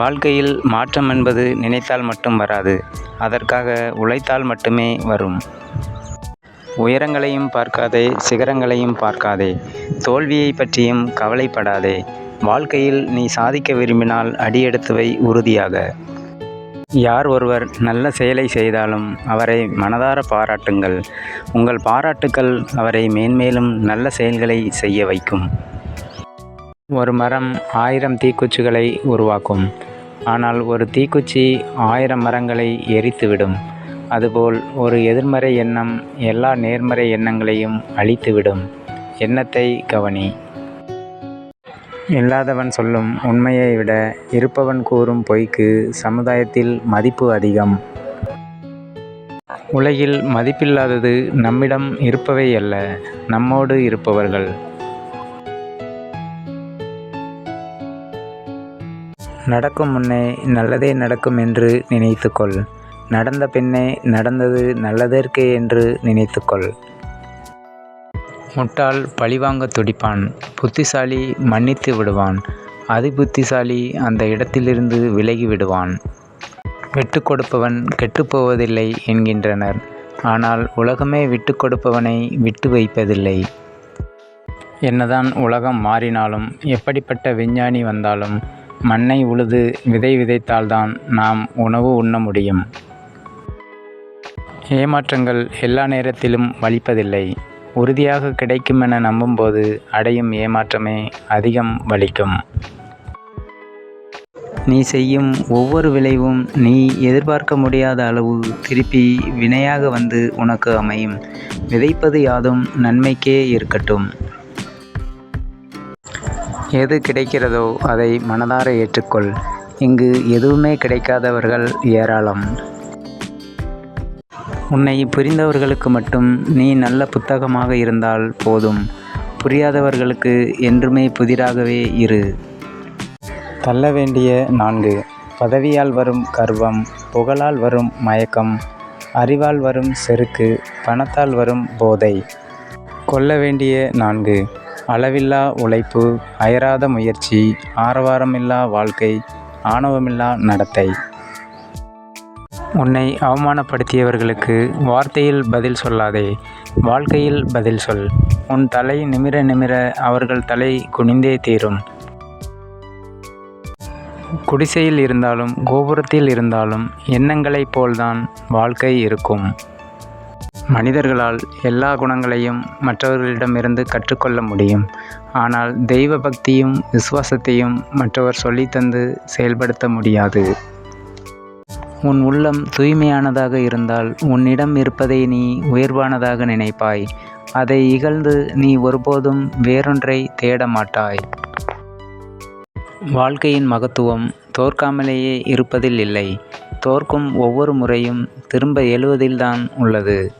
வாழ்க்கையில் மாற்றம் என்பது நினைத்தால் மட்டும் வராது. அதற்காக உழைத்தால் மட்டுமே வரும். உயரங்களையும் பார்க்காதே சிகரங்களையும் பார்க்காதே. தோல்வியை பற்றியும் கவலைப்படாதே. வாழ்க்கையில் நீ சாதிக்க விரும்பினால் அடியெடுத்துவை உறுதியாக. யார் ஒருவர் நல்ல செயலை செய்தாலும் அவரை மனதார பாராட்டுங்கள். உங்கள் பாராட்டுக்கள் அவரை மேன்மேலும் நல்ல செயல்களை செய்ய வைக்கும். ஒரு மரம் ஆயிரம் தீக்குச்சிகளை உருவாக்கும். ஆனால் ஒரு தீக்குச்சி ஆயிரம் மரங்களை எரித்துவிடும். அதுபோல் ஒரு எதிர்மறை எண்ணம் எல்லா நேர்மறை எண்ணங்களையும் அழித்துவிடும். எண்ணத்தை கவனி. இல்லாதவன் சொல்லும் உண்மையை விட இருப்பவன் கூறும் பொய்க்கு சமுதாயத்தில் மதிப்பு அதிகம். உலகில் மதிப்பில்லாதது நம்மிடம் இருப்பவை அல்ல நம்மோடு இருப்பவர்கள். நடக்கும் முன்னே நல்லதே நடக்கும் என்று நினைத்துக்கொள். நடந்த பின்னே நடந்தது நல்லதற்கே என்று நினைத்துக்கொள். முட்டாள் பழிவாங்க துடிப்பான். புத்திசாலி மன்னித்து விடுவான். அதிபுத்திசாலி அந்த இடத்திலிருந்து விலகி விடுவான். விட்டு கொடுப்பவன் கெட்டுப்போவதில்லை என்கின்றனர். ஆனால் உலகமே விட்டு கொடுப்பவனை விட்டு வைப்பதில்லை. என்னதான் உலகம் மாறினாலும் எப்படிப்பட்ட விஞ்ஞானி வந்தாலும் மண்ணை உழுது விதை விதைத்தால்தான் நாம் உணவு உண்ண முடியும். ஏமாற்றங்கள் எல்லா நேரத்திலும் வலிப்பதில்லை. உறுதியாக கிடைக்குமென நம்பும்போது அடையும் ஏமாற்றமே அதிகம் வலிக்கும். நீ செய்யும் ஒவ்வொரு விளைவும் நீ எதிர்பார்க்க முடியாத அளவு திருப்பி வினையாக வந்து உனக்கு அமையும். விதைப்பது யாதும் நன்மைக்கே இருக்கட்டும். எது கிடைக்கிறதோ அதை மனதார ஏற்றுக்கொள். இங்கு எதுவுமே கிடைக்காதவர்கள் ஏராளம். உன்னை புரிந்தவர்களுக்கு மட்டும் நீ நல்ல புத்தகமாக இருந்தால் போதும். புரியாதவர்களுக்கு என்றுமே புதிராகவே இரு. தள்ள வேண்டிய நான்கு. பதவியால் வரும் கர்வம் புகழால் வரும் மயக்கம் அறிவால் வரும் செருக்கு பணத்தால் வரும் போதை. கொல்ல வேண்டிய நான்கு. அளவில்லா உழைப்பு அயராத முயற்சி ஆரவாரமில்லா வாழ்க்கை ஆணவமில்லா நடத்தை. உன்னை அவமானப்படுத்தியவர்களுக்கு வார்த்தையில் பதில் சொல்லாதே வாழ்க்கையில் பதில் சொல். உன் தலை நிமிர நிமிர அவர்கள் தலை குனிந்தே தீரும். குடிசையில் இருந்தாலும் கோபுரத்தில் இருந்தாலும் எண்ணங்களைப் போல்தான் வாழ்க்கை இருக்கும். மனிதர்களால் எல்லா குணங்களையும் மற்றவர்களிடமிருந்து கற்றுக்கொள்ள முடியும். ஆனால் தெய்வ பக்தியும் விசுவாசத்தையும் மற்றவர் சொல்லித்தந்து செயல்படுத்த முடியாது. உன் உள்ளம் தூய்மையானதாக இருந்தால் உன்னிடம் இருப்பதை நீ உயர்வானதாக நினைப்பாய். அதை இகழ்ந்து நீ ஒருபோதும் வேறொன்றை தேட மாட்டாய். வாழ்க்கையின் மகத்துவம் தோற்காமலேயே இருப்பதில் இல்லை. தோற்கும் ஒவ்வொரு முறையும் திரும்ப எழுவதில்தான் உள்ளது.